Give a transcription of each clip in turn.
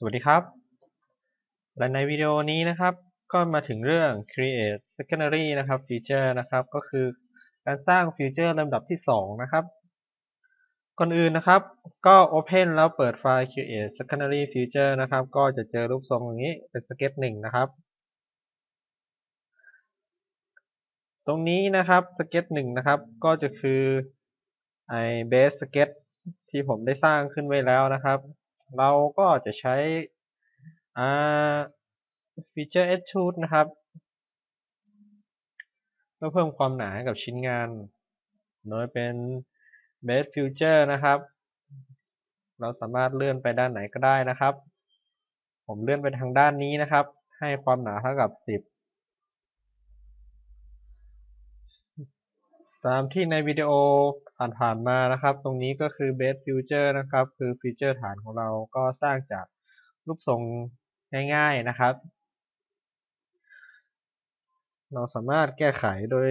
สวัสดีครับ และในวิดีโอนี้นะครับ ก็มาถึงเรื่อง create secondary นะครับ feature นะครับ ก็คือการสร้างฟีเจอร์ลำดับที่ 2 นะครับ ก่อนอื่นนะครับ ก็ open แล้วเปิดไฟล์ create secondary feature นะครับ ก็จะเจอรูปทรงอย่างนี้เป็น sketch 1นะครับ ตรงนี้นะครับ sketch 1นะครับ ก็จะคือไอ base sketch ที่ผมได้สร้างขึ้นไว้แล้วนะครับ เราก็จะใช้อ่า feature extrude นะครับเพื่อเพิ่มความหนาให้กับชิ้นงาน โดยเป็น base feature นะครับ เราสามารถเลื่อนไปด้านไหนก็ได้นะครับ ผมเลื่อนไปทางด้านนี้นะครับ ให้ความหนาเท่ากับ 10 ตามที่ในวิดีโอ ผ่านๆมานะครับ ตรงนี้ก็คือ base feature นะครับ คือฟีเจอร์ฐานของเราก็สร้างจากรูปทรงง่ายๆนะครับ เราสามารถแก้ไขโดย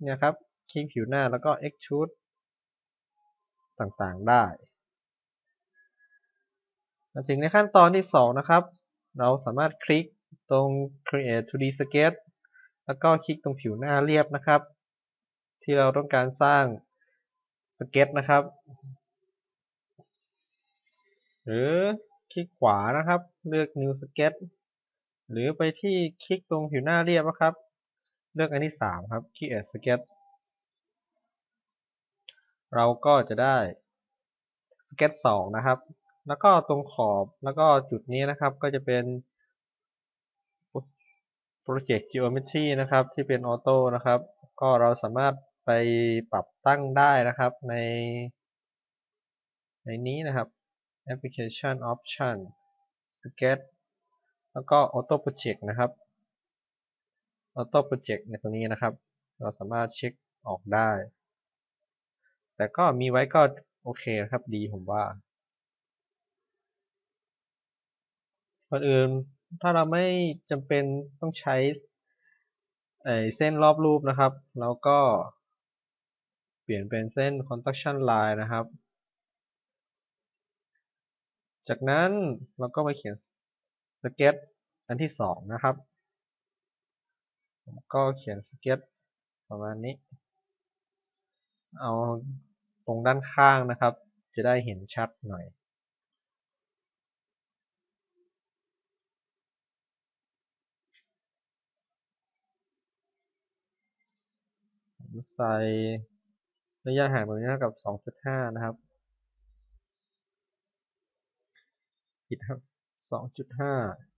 เนี่ยครับ คลิกผิวหน้าแล้วก็ extrude ต่างๆได้ มาถึงในขั้นตอนที่ 2 นะครับ เราสามารถคลิกตรง create 2D sketch แล้วก็คลิกตรงผิวหน้าเรียบนะครับ ที่เราต้องการสร้าง สเก็ตนะครับ หรือคลิกขวานะครับ เลือก new sketch หรือไปที่คลิกตรงผิวหน้าเรียบนะครับ เลือกอันที่3ครับ create sketch เราก็จะได้สเก็ต2นะครับ แล้วก็ตรงขอบแล้วก็จุดนี้นะครับก็จะเป็น Project Geometry นะครับ ที่เป็นออโต้นะครับ ก็เราสามารถ ไปปรับตั้งได้นะครับใน ในนี้นะครับ Application Option Sketch แล้วก็ Auto Project นะครับ Auto Project ในตรงนี้นะครับ เราสามารถเช็คออกได้ แต่ก็มีไว้ก็โอเคครับดีผมว่าก่อนอื่นถ้าเราไม่จำเป็นต้องใช้เส้นรอบรูปนะครับเราก็ ปลี่ยนเป็นเส้น construction line นะครับ จากนั้นเราก็มาเขียนสเก็ตอันที่สองนะครับ ผมก็เขียนสเก็ตประมาณนี้ เอาตรงด้านข้างนะครับ จะได้เห็นชัดหน่อย ใส่ ระยะห่างตรงนี้เท่ากับ2.5นะครับผิดครับ2.5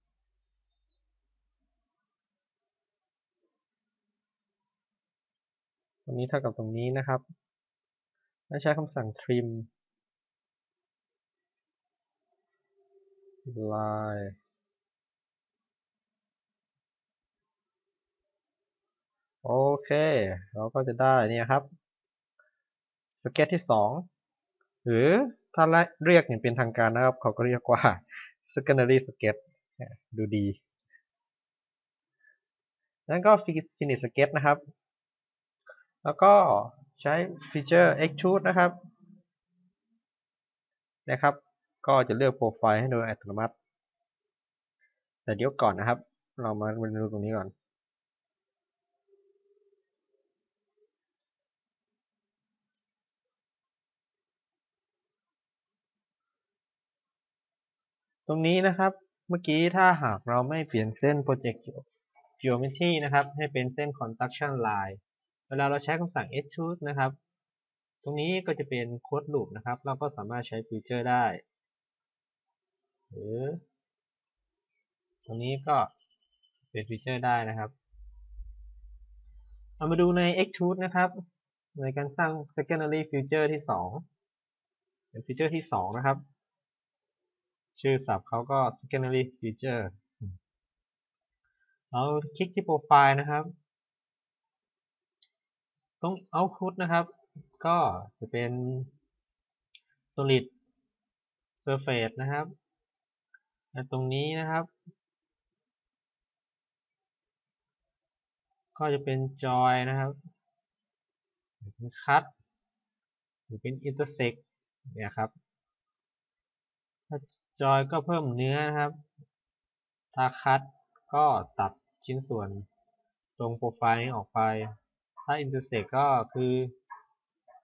ตรงนี้เท่ากับตรงนี้นะครับและใช้คำสั่ง trim line โอเค เราก็จะได้เนี่ยครับ สเก็ตที่ 2 หรือถ้าเรียกอย่างเป็นทางการนะครับ เขาก็เรียกว่า secondary sketch ดูดี นั้นก็ finish sketch นะครับ แล้วก็ใช้ฟีเจอร์ extrude นะครับ นะครับ ก็จะเลือกโปรไฟล์ให้โดยอัตโนมัติ แต่เดี๋ยวก่อนนะครับ เรามาดูตรงนี้ก่อน ตรงนี้นะครับเมื่อกี้ถ้าหากเราไม่เปลี่ยนเส้น Project Geometry นะครับ ให้เป็นเส้น Construction Line เวลาเราใช้คำสั่ง extrude นะครับ ตรงนี้ก็จะเป็นโค้ดลูปนะครับ เราก็สามารถใช้ฟีเจอร์ได้ หรือ ตรงนี้ก็เป็นฟีเจอร์ได้นะครับเรามาดูใน extrude นะครับ ในการสร้าง secondary feature ที่ 2 เป็นฟีเจอร์ที่ 2 นะครับ ชื่อศัพท์เขาก็ secondary feature เราคลิกที่โปรไฟล์นะครับ ตรง output นะครับ ก็จะเป็น solid surface นะครับและตรงนี้นะครับ ก็จะเป็น joy นะครับเป็น cut หรือเป็น intersect เนี่ยครับ จอยก็เพิ่มเนื้อนะครับถ้าคัดก็ตัดชิ้นส่วนตรงโปรไฟล์นี้ออกไป ถ้า intersect ก็คือ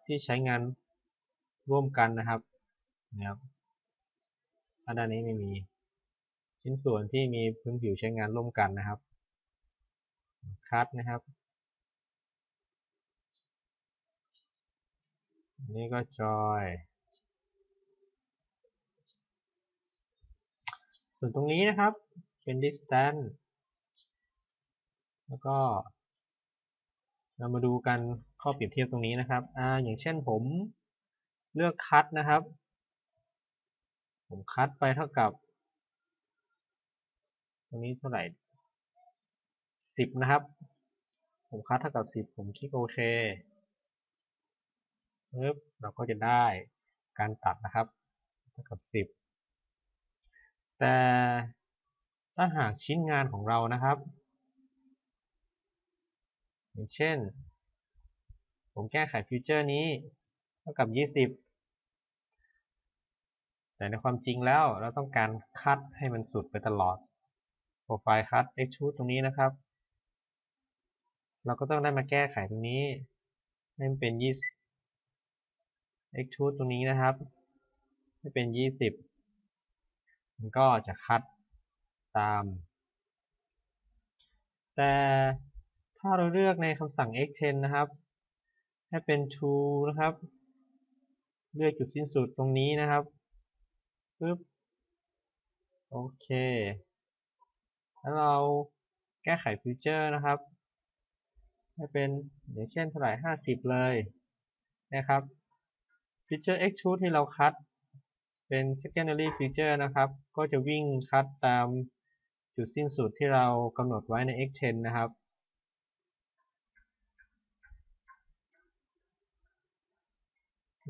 ที่ใช้งานร่วมกันนะครับนะครับถ้าด้านนี้ไม่มี ชิ้นส่วนที่มีพื้นผิวใช้งานร่วมกันนะครับ คัดนะครับ นี่ก็จอย ส่วนตรงนี้นะครับเป็น distance แล้วก็ เรามาดูกันข้อเปรียบเทียบตรงนี้นะครับอ่าอย่างเช่นผมเลือกคัดนะครับ ผมคัดไปเท่ากับ ตรงนี้เท่าไหร่สิบนะครับ ผมคัดเท่ากับสิบผมคลิกโอเคปึ๊บเราก็จะได้การตัดนะครับ เท่ากับสิบ แต่ถ้าหากชิ้นงานของเรานะครับ อย่างเช่น ผมแก้ไขฟิวเจอร์นี้เท่ากับ 20 แต่ในความจริงแล้วเราต้องการคัดให้มันสุดไปตลอดโปรไฟล์คัด extrude ตรงนี้นะครับ เราก็ต้องได้มาแก้ไขตรงนี้ให้มันเป็น 20 extrude ตรงนี้นะครับ ให้เป็น 20 มันก็จะคัดตาม แต่ถ้าเราเลือกในคำสั่ง extend นะครับ ให้เป็น to นะครับ เลือกจุดสิ้นสุดตรงนี้นะครับปึ๊บโอเค แล้วเราแก้ไขฟิวเจอร์นะครับ ให้เป็นอย่างเช่นเท่าไหร่ 50 เลยนะครับฟิวเจอร์ extrude ที่เราคัด เป็น secondary feature นะครับ ก็จะวิ่งคัดตามจุดสิ้นสุดที่เรากำหนดไว้ใน extend นะครับ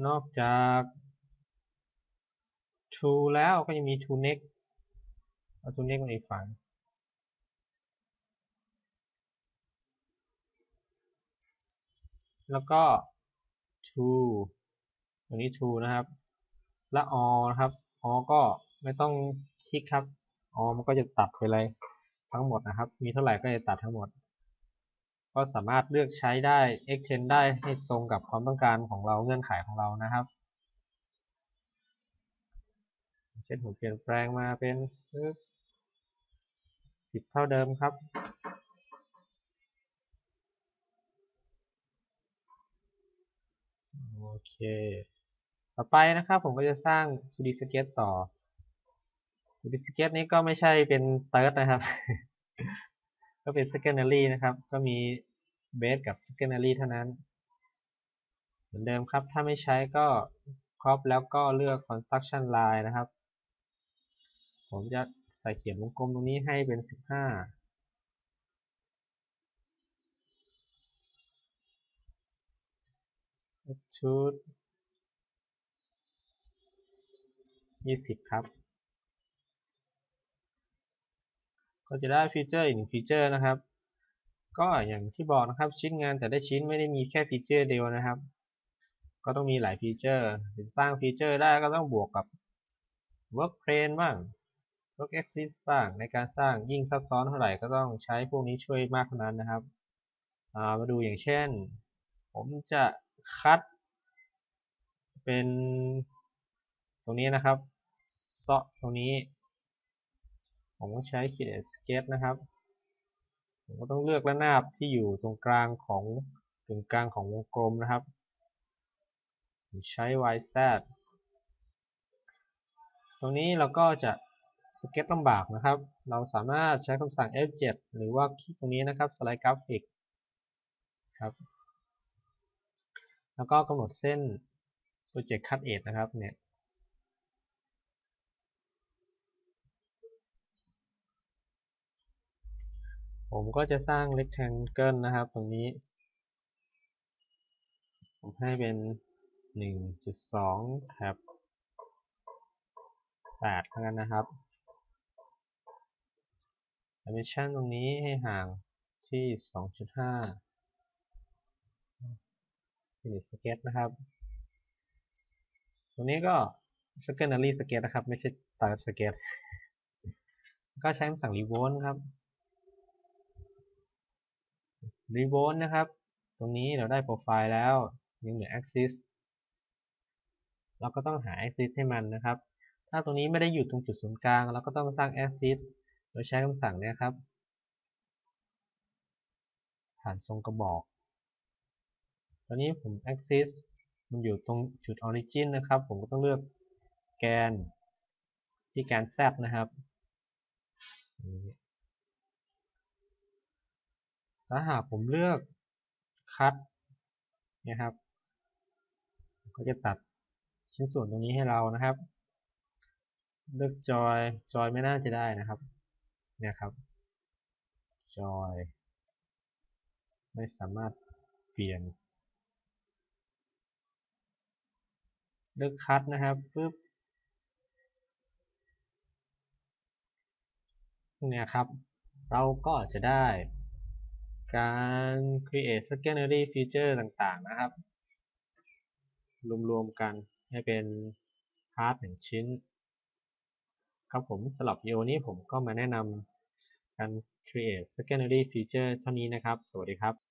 นอกจาก to แล้วก็ยังมี to next เอา to next มาอีกฝั่ง แล้วก็ to ตรงนี้ to นะครับ และ all นะครับ all ก็ไม่ต้องคลิกครับ all มันก็จะตัดไปเลยทั้งหมดนะครับ มีเท่าไหร่ก็จะตัดทั้งหมด ก็สามารถเลือกใช้ได้ extend ได้ให้ตรงกับความต้องการของเราเงื่อนไขของเรานะครับ เช่นผมเปลี่ยนแปลงมาเป็นสิบเท่าเดิมครับโอเค ต่อไปนะครับผมก็จะสร้าง 2D sketch ต่อ 2D sketch นี้ก็ไม่ใช่เป็น third นะครับ ก็เป็น secondary นะครับ ก็มี base กับ secondary เท่านั้น เหมือนเดิมครับ ถ้าไม่ใช้ก็ crop แล้วก็เลือก construction line นะครับ ผมจะใส่เขียนวงกลมตรงนี้ให้เป็น 15ชุด 20ครับ ก็จะได้ฟีเจอร์อีกหนึ่งฟีเจอร์นะครับ ก็อย่างที่บอกนะครับชิ้นงานแต่ได้ชิ้นไม่ได้มีแค่ฟีเจอร์เดียวนะครับ ก็ต้องมีหลายฟีเจอร์ถึงสร้างฟีเจอร์ได้ก็ต้องบวกกับ work plane บ้าง work axis บ้างในการสร้างยิ่งซับซ้อนเท่าไหร่ก็ต้องใช้พวกนี้ช่วยมากเท่านั้นนะครับมาดูอย่างเช่น ผมจะคัดเป็นตรงนี้นะครับ ซาะตรงนี้ ผมก็ใช้ create sketch นะครับ ผมก็ต้องเลือกระนาบที่อยู่ตรงกลางของถึงกลางของวงกลมนะครับ ผมใช้ yz ตรงนี้เราก็จะสเก็ตลำบากนะครับ เราสามารถใช้คำสั่ง F7 หรือว่าคลิกตรงนี้นะครับสไลด์กราฟิกครับ แล้วก็กำหนดเส้น Project Cut Edge นะครับเนี่ย ผมก็จะสร้าง rectangle นะครับ ตรงนี้ ผมให้เป็น 1.2แท็บ8เท่านั้นนะครับ dimension ตรงนี้ให้ห่างที่ 2.5 Finish Sketch นะครับ ตรงนี้ก็ secondary sketch นะครับ ไม่ใช่ตัดสเก็ตก็ใช้คำสั่ง revolve ครับ revolve นะครับ ตรงนี้เราได้โปรไฟล์แล้วยังเหลือ axis เราก็ต้องหา axis ให้มันนะครับ ถ้าตรงนี้ไม่ได้อยู่ตรงจุดศูนย์กลาง เราก็ต้องสร้าง axis โดยใช้คำสั่งเนี้ยครับ ผ่านทรงกระบอก ตอนนี้ผม axis มันอยู่ตรงจุด origin นะครับ ผมก็ต้องเลือกแกนที่แกน z นะครับ ถ้าหากผมเลือก cut นะครับ ก็จะตัดชิ้นส่วนตรงนี้ให้เรานะครับ เลือกจอยจอยไม่น่าจะได้นะครับเนี่ยครับ จอย ไม่สามารถเปลี่ยน เลือกคัดนะครับปึ๊บเนี่ยครับ เราก็จะได้ การ create secondary feature ต่างๆนะครับ รวมๆกันให้เป็นพาร์ทหนึ่งชิ้น ครับผมสำหรับวิดีโอนี้ผมก็มาแนะนำการ create secondary feature เท่านี้นะครับ สวัสดีครับ